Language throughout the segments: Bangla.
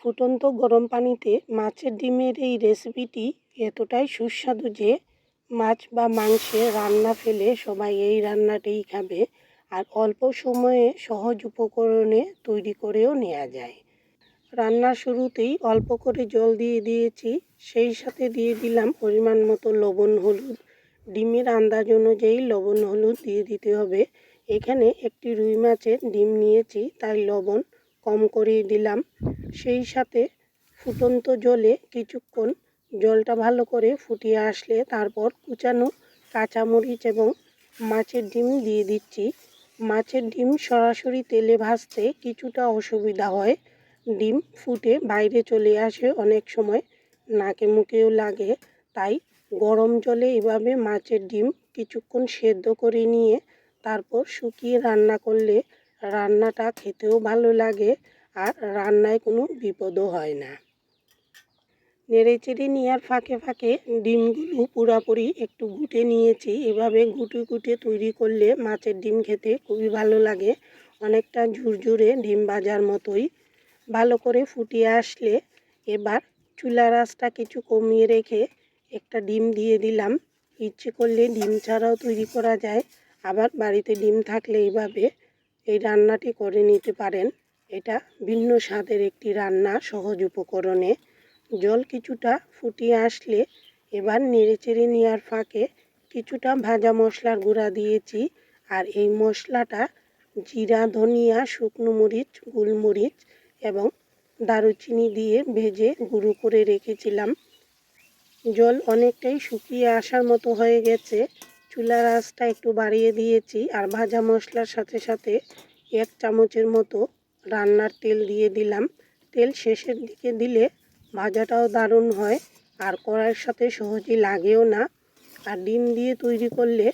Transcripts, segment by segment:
ফুটন্ত গরম পানিতে মাছের ডিমের এই রেসিপিটি এতটাই সুস্বাদু যে মাছ বা মাংসে রান্না ফেলে সবাই এই রান্নাটাই খাবে আর অল্প সময়ে সহজ উপকরণে তৈরি করেও নেওয়া যায়। রান্নার শুরুতেই অল্প করে জল দিয়ে দিয়েছি, সেই সাথে দিয়ে দিলাম পরিমাণ মতো লবণ, হলুদ। ডিমের আন্দাজ অনুযায়ী লবণ, হলুদ দিয়ে দিতে হবে। এখানে একটি রুই মাছের ডিম নিয়েছি, তাই লবণ কম করে দিলাম। সেই সাথে ফুটন্ত জলে কিছুক্ষণ জলটা ভালো করে ফুটিয়ে আসলে তারপর কুচানো কাঁচামরিচ এবং মাছের ডিম দিয়ে দিচ্ছি। মাছের ডিম সরাসরি তেলে ভাজতে কিছুটা অসুবিধা হয়। ডিম ফুটে বাইরে চলে আসে অনেক সময়, নাকে মুখেও লাগে। তাই গরম জলে এভাবে মাছের ডিম কিছুক্ষণ সেদ্ধ করে নিয়ে তারপর শুকিয়ে রান্না করলে রান্নাটা খেতেও ভালো লাগে। আর রান্নায় কোনো বিপদও হয় না। নেড়ে চেড়ে নেওয়ার ফাঁকে ফাঁকে ডিমগুলো পুরাপুরি একটু গুটে নিয়েছি। এভাবে গুটে গুটে তৈরি করলে মাছের ডিম খেতে খুবই ভালো লাগে। অনেকটা ঝুরঝুরে ডিম ভাজার মতোই। ভালো করে ফুটিয়ে আসলে এবার চুলার আঁচটা কিছু কমিয়ে রেখে একটা ডিম দিয়ে দিলাম। ইচ্ছে করলে ডিম ছাড়াও তৈরি করা যায়। আবার বাড়িতে ডিম থাকলে এইভাবে এই রান্নাটি করে নিতে পারেন। এটা ভিন্ন স্বাদের একটি রান্না সহজ উপকরণে। জল কিছুটা ফুটিয়ে আসলে এবার নেড়েচেড়ে নেওয়ার ফাঁকে কিছুটা ভাজা মশলার গুঁড়া দিয়েছি আর এই মশলাটা জিরা, ধনিয়া, শুকনো মরিচ, গোলমরিচ এবং দারুচিনি দিয়ে ভেজে গুঁড়ো করে রেখেছিলাম। জল অনেকটাই শুকিয়ে আসার মতো হয়ে গেছে। চুলার আঁচটা একটু বাড়িয়ে দিয়েছি আর ভাজা মশলার সাথে সাথে এক চামচের মতো রান্নার তেল দিয়ে দিলাম। তেল শেষের দিকে দিলে ভাজাটাও দারুণ হয়, আর কড়াইয়ের সাথে সহজেই লাগেও না। আর ডিম দিয়ে তৈরি করলে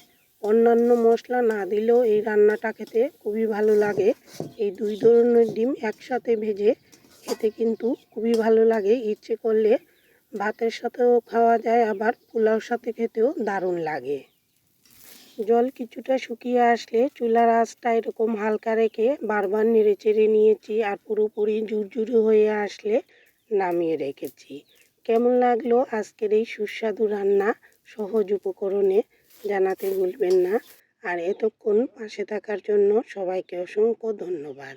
অন্যান্য মশলা না দিলেও এই রান্নাটা খেতে খুবই ভালো লাগে। এই দুই ধরনের ডিম একসাথে ভেজে খেতে কিন্তু খুবই ভালো লাগে। ইচ্ছে করলে ভাতের সাথেও খাওয়া যায়, আবার পোলাওর সাথে খেতেও দারুণ লাগে। জল কিছুটা শুকিয়ে আসলে চুলার আঁচটা এরকম হালকা রেখে বারবার নেড়ে চেড়ে নিয়েছি আর পুরোপুরি ঝুরঝুরে হয়ে আসলে নামিয়ে রেখেছি। কেমন লাগল আজকের এই সুস্বাদু রান্না? সহজ উপকরণে জানাতে ভুলবেন না। আর এতক্ষণ পাশে থাকার জন্য সবাইকে অসংখ্য ধন্যবাদ।